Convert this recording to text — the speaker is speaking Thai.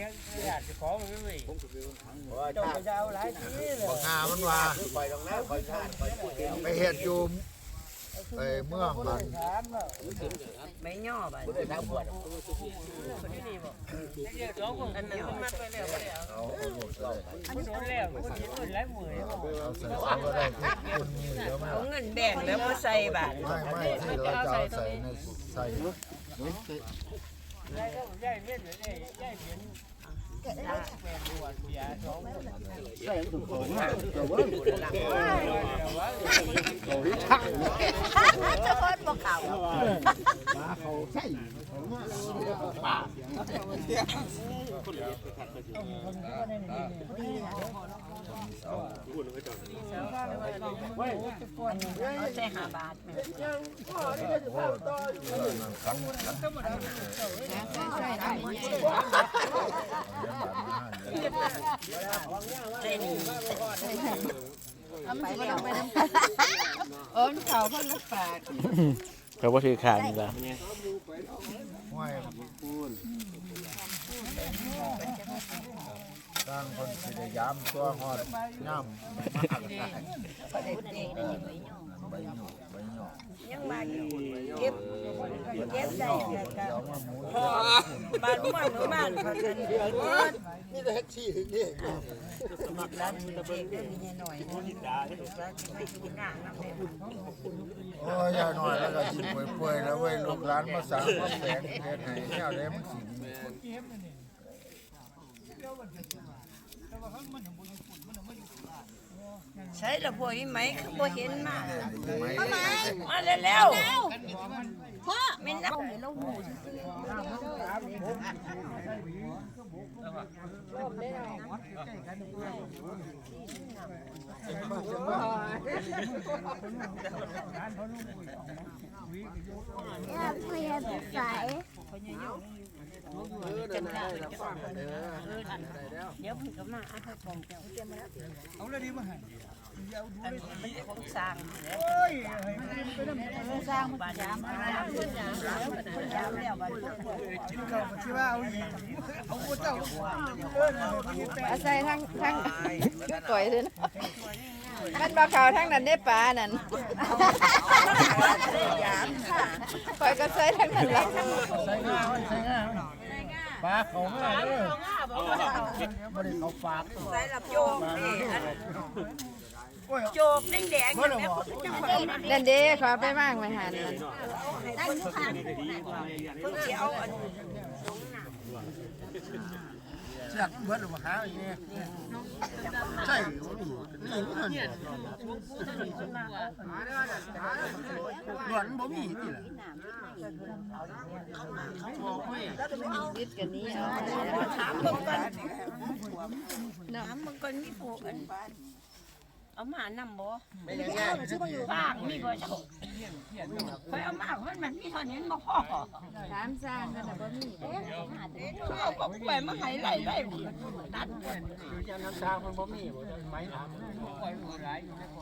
ยังอยากจะขอมันไม่มีเจ้าก็จะเอาหลายทีเลยบอกหามันว่าคอยตรงนั้นคอยชาติคอยพูดเดียวไปเฮ็ดอยู่ไอ้เมืองมันถามว่าไม่ย่อบ่พูดได้ทั้งปวดที่นี่บ่เรียกสองคนอันนั้นมันมัดไปแล้วบ่ได้เอาเอาเอาหมดเลยมันโดนแล้วคนเห็นคนหลายหมื่นเอาใส่ถุงก็ได้ที่คุณมีเยอะมเอาเงินแบ่งแล้วบ่ใส่บาทไม่ไม่ที่เราจะใส่ในใส่ ยายก็ยายเล่นเลยยายเห็นแฟนบวช เสียสองคนจะพอดบ่เข้าเอาใส่หาบาทแม่โอ้เออนั่นขันนเอาเลี้ยงบาทมาให้เลยใส่นี่เอิ้นเขาเพิ่นมาฝากเขาบ่ถือขาดนี่ล่ะห้ว สร้างคนสิได้ยามตัวฮอดย่ำมากใบหยกใบหยกยังมาเก็บเก็บได้เดี๋ยวมาหมูพอบ้านม่วนหมู่บ้านพากันนี่แต่แท็กซี่ถึงนี่สมักร้านเด็กได้มีหน่อยนะร้านติดกินหน้าน้ำแม่โอ้ยยาหน่อยแล้วก็สิป่วยๆแล้วเว้ยลูกหลานมาสางมาแปลงเฮ็ดให้แนวใดมันสิดี ใช้ละบ่อีไหมคือบ่เห็นมาไหมมาแล้วพ่อไม่นับเนี่ยเพื่อนใส่เดี๋ยวพี่ก็มาเอาให้กองเจ้าเอาเลยดีมาให้อันนี้มันของสร้างแล้วสร้างบ้านยามยามเพิ่นยามแล้วบ้านยามแล้วบ้านคิดว่าเอาอีเอาพวเจ้าเออเนี่ยไปอาศัยทั้งทั้งก่อยเล ยนะมันบ่เขาทั้งนั้นได้ปลานั่นยามก่อยก็ใส่ทั้งนั้นแหละใส่ง่าใส่ง่าปลาเขาง่าเด้อบ่ได้เขาฝากใส่ละโจกนี่อันโจกแดงๆนี่แม่เพิ่นจังว่านั่นเด้ขอไปบ้างไปหานั่นตั้งอยู่ข้างเพิ่นสิเอาอัน เสียกเบิดหรือว่าหาอย่างนี้ใช่นี่มันหลวนบ่มีนี่แหละบอกไม่ยึดกันนี้เอาถามเบิ่งก่อนถามเบิ่งก่อนมีผู้อัน เอามานำบ่ไม่ยังไงบ้างมีบ่เจ้าข่อยเอามาเพิ่นมันมีเท่านี้บ่พอถามสร้างกันน่ะบ่มีเด้เอาบอกไปมาให้ไล่ไล่ตัดคือจะน้ำตามันบ่มีบ่ได้ไหมถามปล่อยหมดหลายอยู่ในบ่